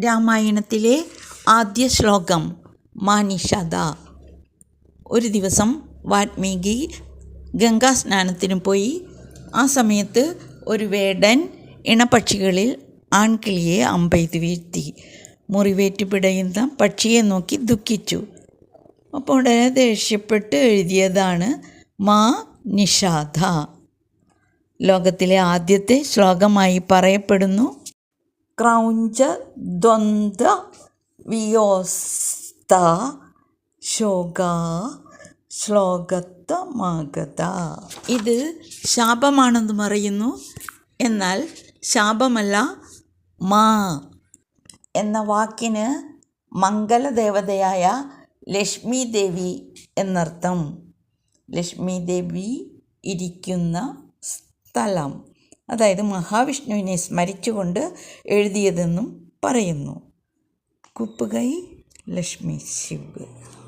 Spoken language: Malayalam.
രാമായണത്തിലെ ആദ്യ ശ്ലോകം മാനിഷത ഒരു ദിവസം വാത്മീകി ഗംഗാ സ്നാനത്തിന് പോയി. ആ സമയത്ത് ഒരു വേടൻ ഇണപക്ഷികളിൽ ആൺകിളിയെ അമ്പെയ്ത് വീഴ്ത്തി. മുറിവേറ്റ് പിടയുന്ന പക്ഷിയെ നോക്കി ദുഃഖിച്ചു. അപ്പോൾ ഉടനെ ദേഷ്യപ്പെട്ട് എഴുതിയതാണ് മാ നിഷാദ ലോകത്തിലെ ആദ്യത്തെ ശ്ലോകമായി പറയപ്പെടുന്നു ക്രൗഞ്ച ദ്വന്ദ്വ വിയോസ്ത ശോക ശ്ലോകത്വമാകത ഇത് ശാപമാണെന്ന് പറയുന്നു. എന്നാൽ ശാപമല്ല മാ എന്ന വാക്കിന് മംഗലദേവതയായ ലക്ഷ്മി ദേവി എന്നർത്ഥം. ലക്ഷ്മി ദേവി ഇരിക്കുന്ന സ്ഥലം. അതായത് മഹാവിഷ്ണുവിനെ സ്മരിച്ചുകൊണ്ട് എഴുതിയതെന്നും പറയുന്നു. കുപ്പുകൈ ലക്ഷ്മി ശിവ്.